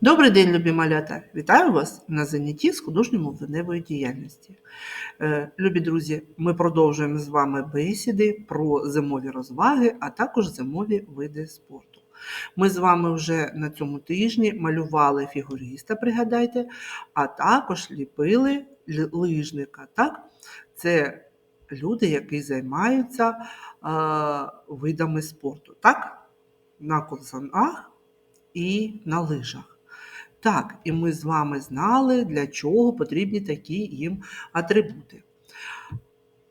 Добрий день, любі малята! Вітаю вас на занятті з художньо-мовленевої діяльності. Е, Любі друзі, ми продовжуємо з вами бесіди про зимові розваги, а також зимові види спорту. Ми з вами вже на цьому тижні малювали фігуриста, пригадайте, а також ліпили лижника. Так? Це люди, які займаються е, видами спорту. Так? На ковзанах і на лижах. Так, і ми з вами знали, для чого потрібні такі їм атрибути.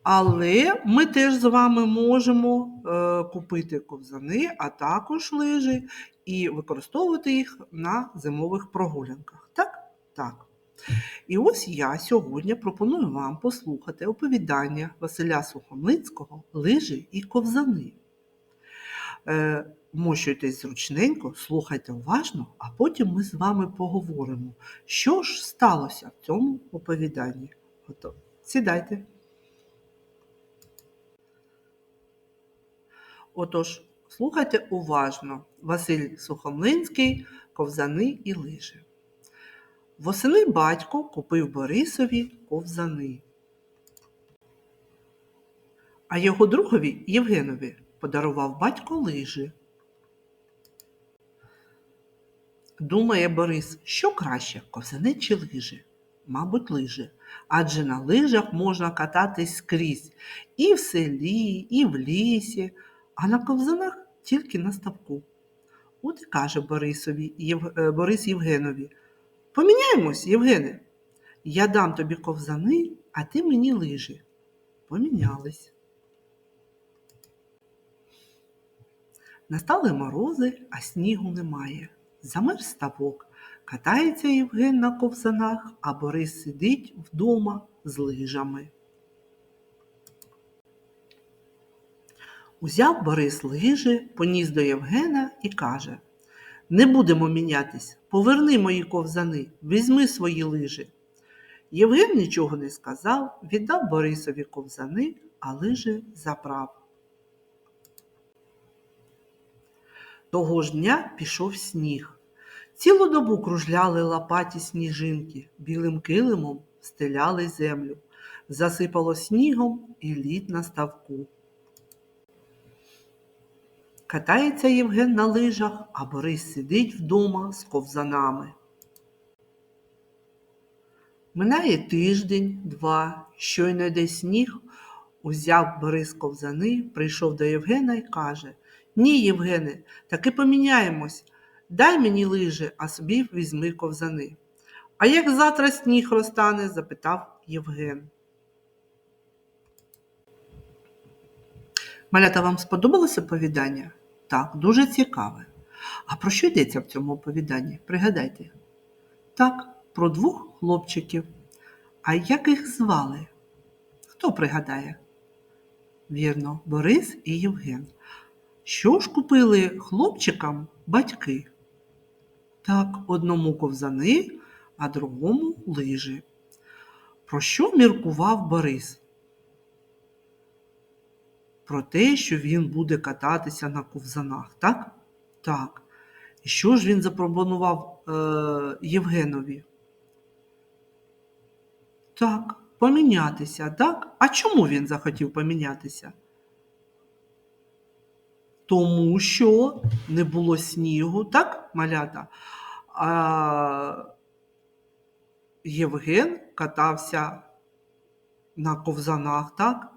Але ми теж з вами можемо е, купити ковзани, а також лижі і використовувати їх на зимових прогулянках. Так? Так. І ось я сьогодні пропоную вам послухати оповідання Василя Сухомлинського Лижі і ковзани. Е, Мощуйтесь зручненько, слухайте уважно, а потім ми з вами поговоримо, що ж сталося в цьому оповіданні. Готово. Сідайте. Отож, слухайте уважно. Василь Сухомлинський, ковзани і лижі. Восени батько купив Борисові ковзани. А його другові Євгенові подарував батько лижі. Думає Борис, що краще, ковзани чи лижі? Мабуть, лижі. Адже на лижах можна кататись скрізь і в селі, і в лісі, а на ковзанах тільки на ставку. От і каже Борисові, Єв... е, Борис Євгенові. Поміняємось, Євгене. Я дам тобі ковзани, а ти мені лижі. Помінялись. Настали морози, а снігу немає. Замерз ставок. Катається Євген на ковзанах, а Борис сидить вдома з лижами. Узяв Борис лижі, поніс до Євгена і каже Не будемо мінятись, поверни мої ковзани, візьми свої лижі. Євген нічого не сказав, віддав Борисові ковзани, а лижі забрав. Того ж дня пішов сніг. Цілу добу кружляли лопаті сніжинки, білим килимом стеляли землю. Засипало снігом і лід на ставку. Катається Євген на лижах, а Борис сидить вдома з ковзанами. Минає тиждень, два, щойно йде сніг, узяв Борис ковзани, прийшов до Євгена і каже Ні, Євгене, таки поміняємось. Дай мені лижі, а собі візьми ковзани. А як завтра сніг розтане? запитав Євген. Малята, вам сподобалося оповідання? Так, дуже цікаве. А про що йдеться в цьому оповіданні? Пригадайте. Так, про двох хлопчиків. А як їх звали? Хто пригадає? Вірно, Борис і Євген. Що ж купили хлопчикам батьки? Так, одному ковзани, а другому лижі. Про що міркував Борис? Про те, що він буде кататися на ковзанах, так? Так. І що ж він запропонував е, Євгенові? Так, помінятися, так? А чому він захотів помінятися? Тому що не було снігу, так, малята? А Євген катався на ковзанах, так?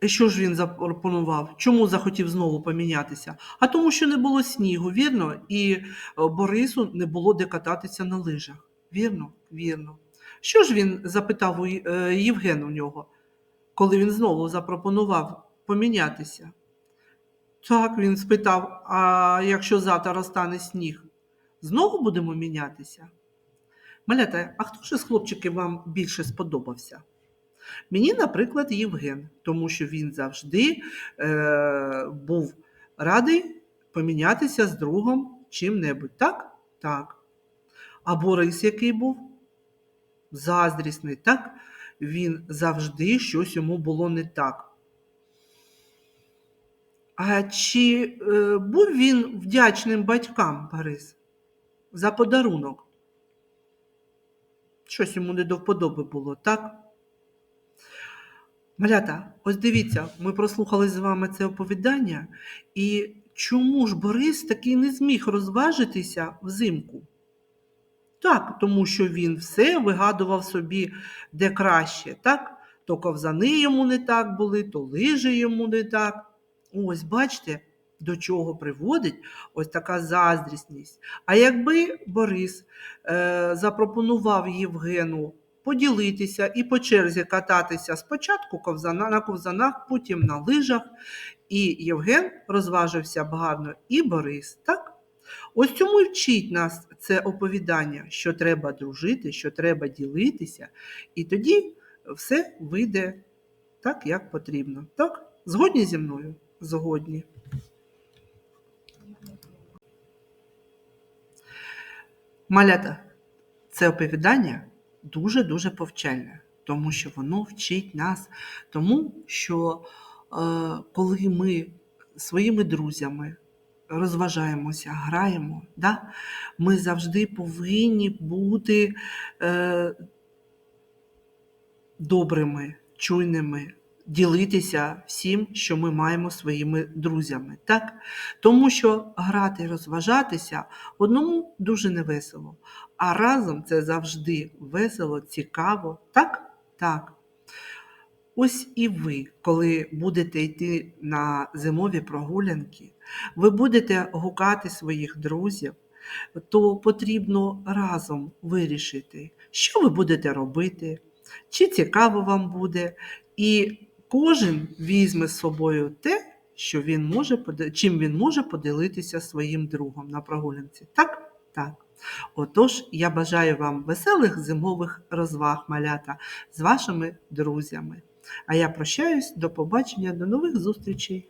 І що ж він запропонував? Чому захотів знову помінятися? А тому, що не було снігу, вірно? І е, Борису не було де кататися на лижах. Вірно? Вірно. Що ж він запитав у е, Євген у нього, коли він знову запропонував помінятися? Так, він спитав, а якщо завтра розтане сніг, знову будемо мінятися? Малята, а хто ж із хлопчиків вам більше сподобався? Мені, наприклад, Євген, тому що він завжди е, був радий помінятися з другом чим-небудь. Так? Так. А Борис який був? Заздрісний, так? Він завжди щось йому було не так. А чи е, був він вдячним батькам, Борис, за подарунок? Щось йому не до вподоби було, так? Малята, ось дивіться, ми прослухали з вами це оповідання, і чому ж Борис таки не зміг розважитися взимку? Так, тому що він все вигадував собі де краще, так? То ковзани йому не так були, то лижі йому не так. Ось бачите, до чого приводить ось така заздрісність. А якби Борис е, запропонував Євгену поділитися і по черзі кататися спочатку ковзана, на ковзанах, потім на лижах, і Євген розважився б гарно, і Борис, так? Ось цьому вчить нас це оповідання, що треба дружити, що треба ділитися, і тоді все вийде так, як потрібно. Так? Згодні зі мною? Згодні. Малята, це оповідання дуже-дуже повчальне, тому що воно вчить нас тому, що е, коли ми своїми друзями розважаємося, граємо, да, ми завжди повинні бути е, добрими, чуйними, ділитися всім, що ми маємо своїми друзями. Так? Тому що грати і розважатися одному дуже невесело, а разом це завжди весело, цікаво. Так? Так. Ось і ви, коли будете йти на зимові прогулянки, ви будете гукати своїх друзів, то потрібно разом вирішити, що ви будете робити, чи цікаво вам буде, і кожен візьме з собою те, що він може, чим він може поділитися своїм другом на прогулянці. Так? Так. Отож, я бажаю вам веселих зимових розваг, малята, з вашими друзями. А я прощаюсь, до побачення, до нових зустрічей.